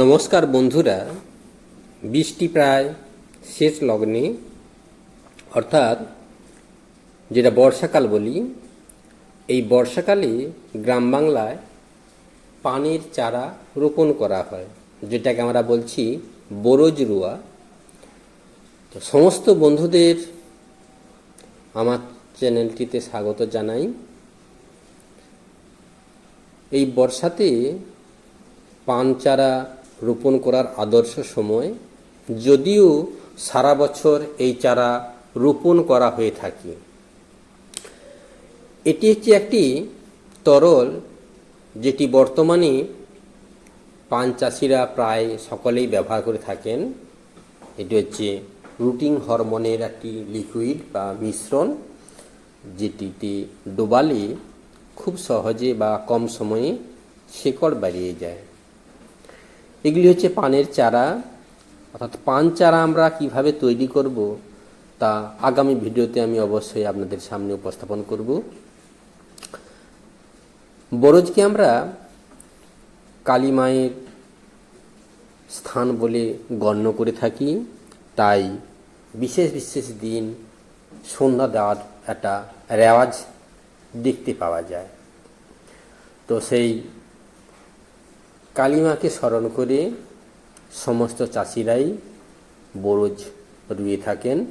নমস্কার বন্ধুরা, বৃষ্টি প্রায় শেষ লগ্নে, অর্থাৎ যেটা বর্ষাকাল বলি, এই বর্ষাকালে গ্রাম বাংলায় পানের চারা রোপণ করা হয়, যেটাকে আমরা বলছি বরজ রুয়া। তো সমস্ত বন্ধুদের আমার চ্যানেলটিতে স্বাগত জানাই। এই বর্ষাতে পান চারা রোপণ করার আদর্শ সময়, যদিও সারা বছর এই চারা রোপণ করা হয়ে থাকে। এটি হচ্ছে একটি তরল, যেটি বর্তমানে পান চাষিরা প্রায় সকলেই ব্যবহার করে থাকেন। এটি হচ্ছে রুটিং হরমোনের একটি লিকুইড বা মিশ্রণ, যেটিতে ডোবালে খুব সহজে বা কম সময়ে শেকড় বাড়িয়ে যায়। এগুলি হচ্ছে পানের চারা। অর্থাৎ পান চারা আমরা কীভাবে তৈরি করব, তা আগামী ভিডিওতে আমি অবশ্যই আপনাদের সামনে উপস্থাপন করব। বরজকে আমরা কালী মায়ের স্থান বলে গণ্য করে থাকি। তাই বিশেষ বিশেষ দিন সন্ধ্যা দেওয়ার একটা রেওয়াজ দেখতে পাওয়া যায়। তো সেই কালিমাকে স্মরণ করে সমস্ত চাষিরাই বরজ রুয়ে থাকেন।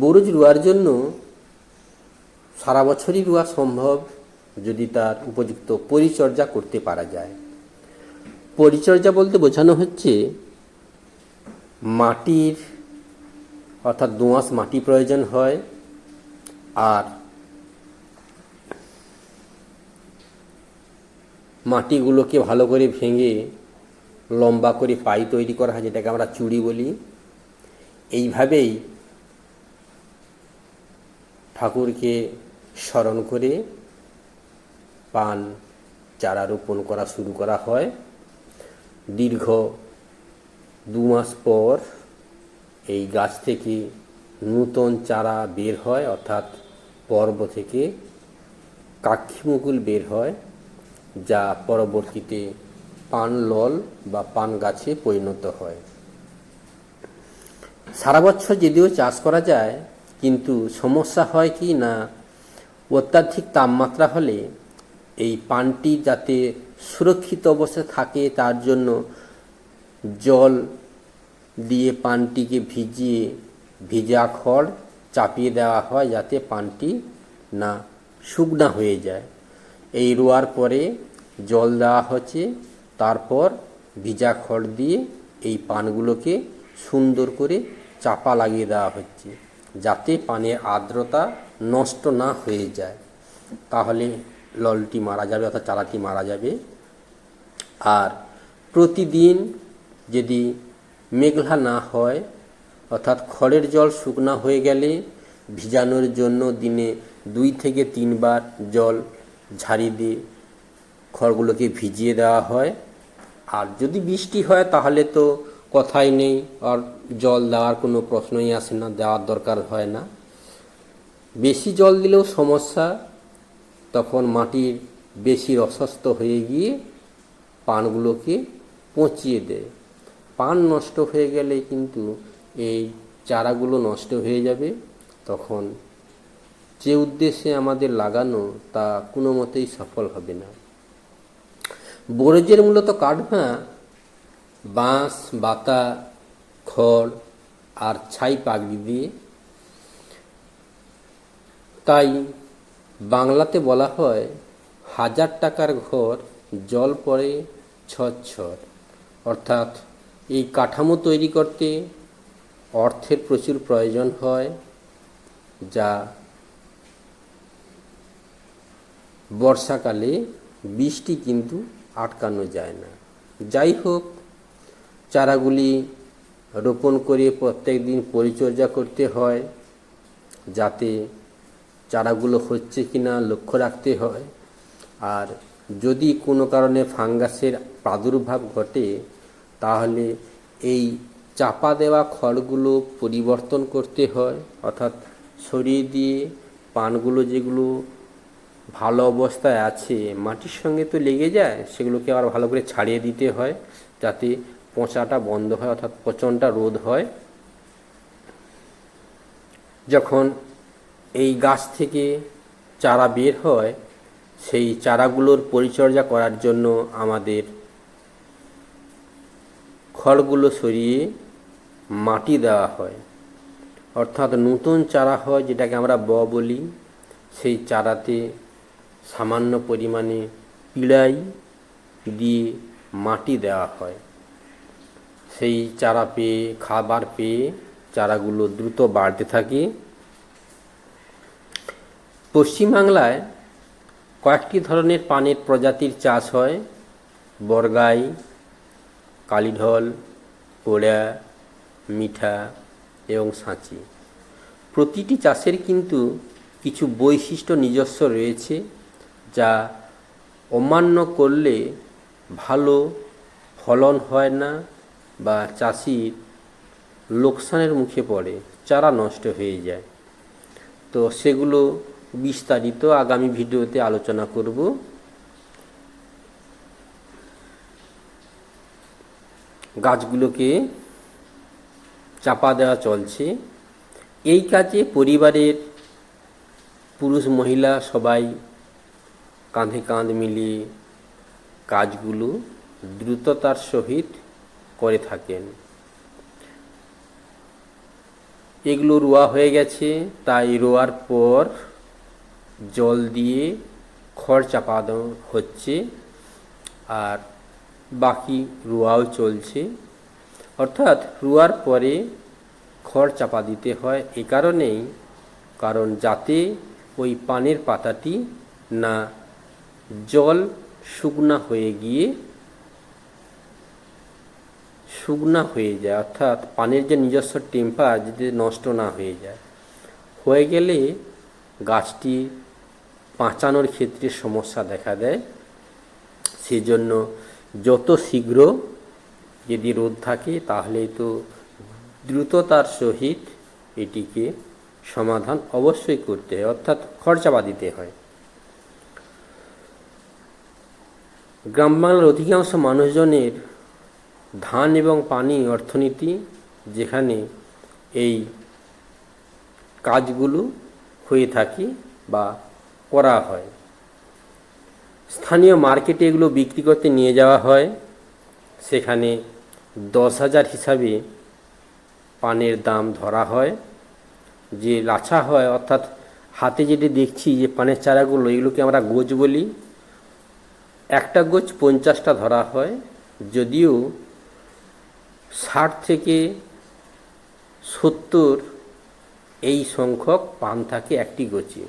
বরজ রুয়ার জন্য সারা বছরই রুয়া সম্ভব যদি তার উপযুক্ত পরিচর্যা করতে পারা যায়। পরিচর্যা বলতে বোঝানো হচ্ছে মাটির অর্থাৎ দোঁয়াশ মাটি প্রয়োজন হয় আর মাটিগুলোকে ভালো করে ভেঙে লম্বা করে পাই তৈরি করা হয়, যেটাকে আমরা চুড়ি বলি। এইভাবেই ঠাকুরকে স্মরণ করে পান, চারা রোপণ করা শুরু করা হয়। দীর্ঘ দু মাস পর এই গাছ থেকে নূতন চারা বের হয়, অর্থাৎ পর্ব থেকে কাক্ষিমুকুল বের হয়। যা পরবর্তীতে পান লল বা পান গাছে পরিণত হয়। সারা বছর যদিও চাষ করা যায়, কিন্তু সমস্যা হয় কি না, অত্যাধিক তাপমাত্রা হলে এই পানটি যাতে সুরক্ষিত অবস্থায় থাকে তার জন্য জল দিয়ে পানটিকে ভিজিয়ে, ভিজা খড় চাপিয়ে দেওয়া হয় যাতে পানটি না শুকনা হয়ে যায়। এই রোয়ার পরে জল দেওয়া হচ্ছে, তারপর ভিজা খড় দিয়ে এই পানগুলোকে সুন্দর করে চাপা লাগিয়ে দেওয়া হচ্ছে, যাতে পানের আর্দ্রতা নষ্ট না হয়ে যায়। তাহলে ললটি মারা যাবে অর্থাৎ চারাটি মারা যাবে। আর প্রতিদিন যদি মেঘলা না হয়, অর্থাৎ খড়ের জল শুকনা হয়ে গেলে ভিজানোর জন্য দিনে দুই থেকে তিনবার জল ঝাড়ি দিয়ে খড়গুলোকে ভিজিয়ে দেওয়া হয়। আর যদি বৃষ্টি হয় তাহলে তো কথাই নেই, আর জল দেওয়ার কোনো প্রশ্নই আসে না, দেওয়ার দরকার হয় না। বেশি জল দিলেও সমস্যা, তখন মাটির বেশি অসুস্থ হয়ে গিয়ে পানগুলোকে পচিয়ে দেয়। পান নষ্ট হয়ে গেলে কিন্তু এই চারাগুলো নষ্ট হয়ে যাবে, তখন যে উদ্দেশ্যে আমাদের লাগানো তা কোনো মতেই সফল হবে না। বরজের মূলত কাঠভা বাঁশ, বাতা, খড় আর ছাই পাগড়ি দিয়ে। তাই বাংলাতে বলা হয়, হাজার টাকার ঘর, জল পড়ে ছচ্ছর। অর্থাৎ এই কাঠামো তৈরি করতে অর্থের প্রচুর প্রয়োজন হয়, যা বর্ষাকালে বৃষ্টি কিন্তু আটকানো যায় না। যাই হোক, চারাগুলি রোপণ করে প্রত্যেক দিন পরিচর্যা করতে হয়, যাতে চারাগুলো হচ্ছে কি না লক্ষ্য রাখতে হয়। আর যদি কোনো কারণে ফাঙ্গাসের প্রাদুর্ভাব ঘটে, তাহলে এই চাপা দেওয়া খড়গুলো পরিবর্তন করতে হয়, অর্থাৎ সরিয়ে দিয়ে পানগুলো যেগুলো ভালো অবস্থায় আছে, মাটির সঙ্গে তো লেগে যায়, সেগুলোকে আবার ভালো করে ছাড়িয়ে দিতে হয় যাতে পচাটা বন্ধ হয় অর্থাৎ পচনটা রোধ হয়। যখন এই গাছ থেকে চারা বের হয়, সেই চারাগুলোর পরিচর্যা করার জন্য আমাদের খড়গুলো সরিয়ে মাটি দেওয়া হয়। অর্থাৎ নতুন চারা হয়, যেটাকে আমরা ব বলি, সেই চারাতে সামান্য পরিমাণে পিড়াই দিয়ে মাটি দেওয়া হয়। সেই চারা পেয়ে, খাবার পেয়ে চারাগুলো দ্রুত বাড়তে থাকে। পশ্চিমবাংলায় কয়েকটি ধরনের পানের প্রজাতির চাষ হয়। বরগাই, কালীঢল, পোড়া, মিঠা এবং সাঁচি। প্রতিটি চাষের কিন্তু কিছু বৈশিষ্ট্য নিজস্ব রয়েছে। যা অমান্য করলে ভালো ফলন হয় না বা চাষির লোকসানের মুখে পড়ে, চারা নষ্ট হয়ে যায়। তো সেগুলো বিস্তারিত আগামী ভিডিওতে আলোচনা করব। গাছগুলোকে চাপা দেওয়া চলছে। এই কাজে পরিবারের পুরুষ মহিলা সবাই কাঁধে কাঁধ মিলিয়ে কাজগুলো দ্রুততার সহিত করে থাকেন। এগুলো রোয়া হয়ে গেছে, তাই রোয়ার পর জল দিয়ে খড় চাপা হচ্ছে আর বাকি রোয়াও চলছে। অর্থাৎ রোয়ার পরে খড় চাপা দিতে হয় এ কারণেই, কারণ যাতে ওই পানের পাতাটি না জল শুকনা হয়ে গিয়ে, শুকনা হয়ে যায়, অর্থাৎ পানের যে নিজস্ব টেম্পার যদি নষ্ট না হয়ে যায়। হয়ে গেলে গাছটি বাঁচানোর ক্ষেত্রে সমস্যা দেখা দেয়। সেজন্য যত শীঘ্র যদি রোদ থাকে, তাহলে তো দ্রুততার সহিত এটিকে সমাধান অবশ্যই করতে হয়, অর্থাৎ খরচাবা দিতে হয়। গ্রাম বাংলার অধিকাংশ মানুষজনের ধান এবং পানি অর্থনীতি, যেখানে এই কাজগুলো হয়ে থাকে বা করা হয়। স্থানীয় মার্কেটে এগুলো বিক্রি করতে নিয়ে যাওয়া হয়। সেখানে দশ হাজার হিসাবে পানের দাম ধরা হয়। যে লাছা হয়, অর্থাৎ হাতে যেটি দেখছি যে পানের চারাগুলো, এগুলোকে আমরা গোজ বলি। একটা গোছ পঞ্চাশটা ধরা হয়, যদিও ষাট থেকে সত্তর এই সংখ্যক পান থাকে একটি গোছে।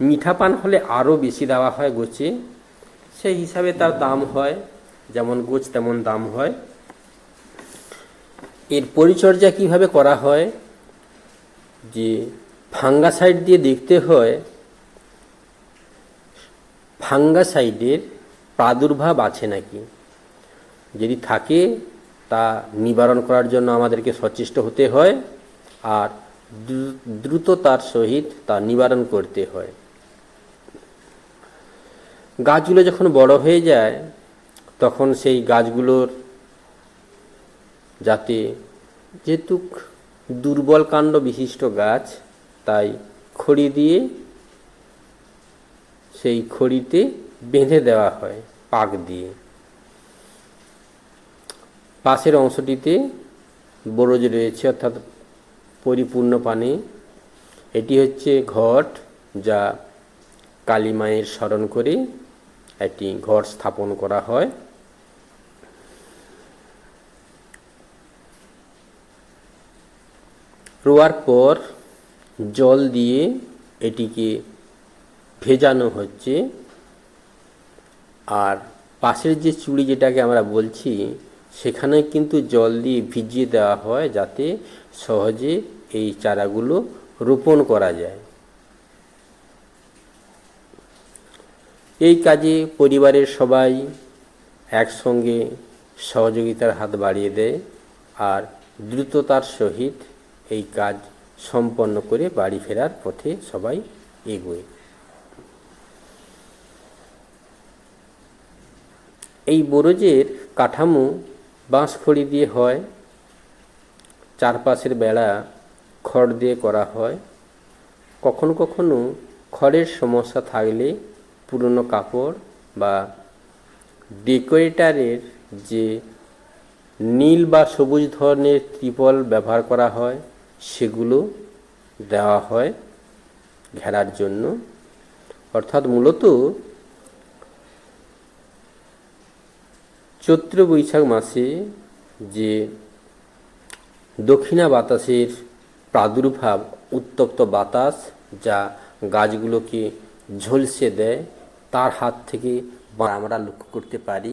মিঠা পান হলে আরও বেশি দেওয়া হয় গোছে। সেই হিসাবে তার দাম হয়, যেমন গোছ তেমন দাম হয়। এর পরিচর্যা কীভাবে করা হয়? যে ফাঙ্গাসাইড দিয়ে দেখতে হয় ফাঙ্গাসাইডের প্রাদুর্ভাব আছে নাকি? যদি থাকে, তা নিবারণ করার জন্য আমাদেরকে সচেষ্ট হতে হয় আর দ্রুততার সহিত তা নিবারণ করতে হয়। গাছগুলো যখন বড় হয়ে যায়, তখন সেই গাছগুলোর যাতে যেহেতু দুর্বল কাণ্ড বিশিষ্ট গাছ, তাই খড়ি দিয়ে সেই খড়িতে বেঁধে দেওয়া হয় পাক দিয়ে। পাশের অংশটিতে বরজ রয়েছে, অর্থাৎ পরিপূর্ণ পানি। এটি হচ্ছে ঘট যা কালী মায়ের স্মরণ করে একটি ঘর স্থাপন করা হয়। রোয়ার পর জল দিয়ে এটিকে ভেজানো হচ্ছে। আর পাশের যে চুড়ি যেটাকে আমরা বলছি, সেখানে কিন্তু জল দিয়ে ভিজিয়ে দেওয়া হয় যাতে সহজে এই চারাগুলো রোপণ করা যায়। এই কাজে পরিবারের সবাই একসঙ্গে সহযোগিতার হাত বাড়িয়ে দেয় আর দ্রুততার সহিত এই কাজ সম্পন্ন করে বাড়ি ফেরার পথে সবাই এগোয়। এই বরজের কাঠামো বাঁশ খড়ি দিয়ে হয়, চারপাশের বেড়া খড় দিয়ে করা হয়। কখনো কখনো খড়ের সমস্যা থাকলে পুরনো কাপড় বা ডেকোরেটারের যে নীল বা সবুজ ধরনের ত্রিপল ব্যবহার করা হয়, সেগুলো দেওয়া হয় ঘেরার জন্য। অর্থাৎ মূলত চৈত্র বৈশাখ মাসে যে দক্ষিণা বাতাসের প্রাদুর্ভাব উত্তপ্ত বাতাস যা গাছগুলোকে ঝলসে দেয়, তার হাত থেকে আমরা লক্ষ্য করতে পারি।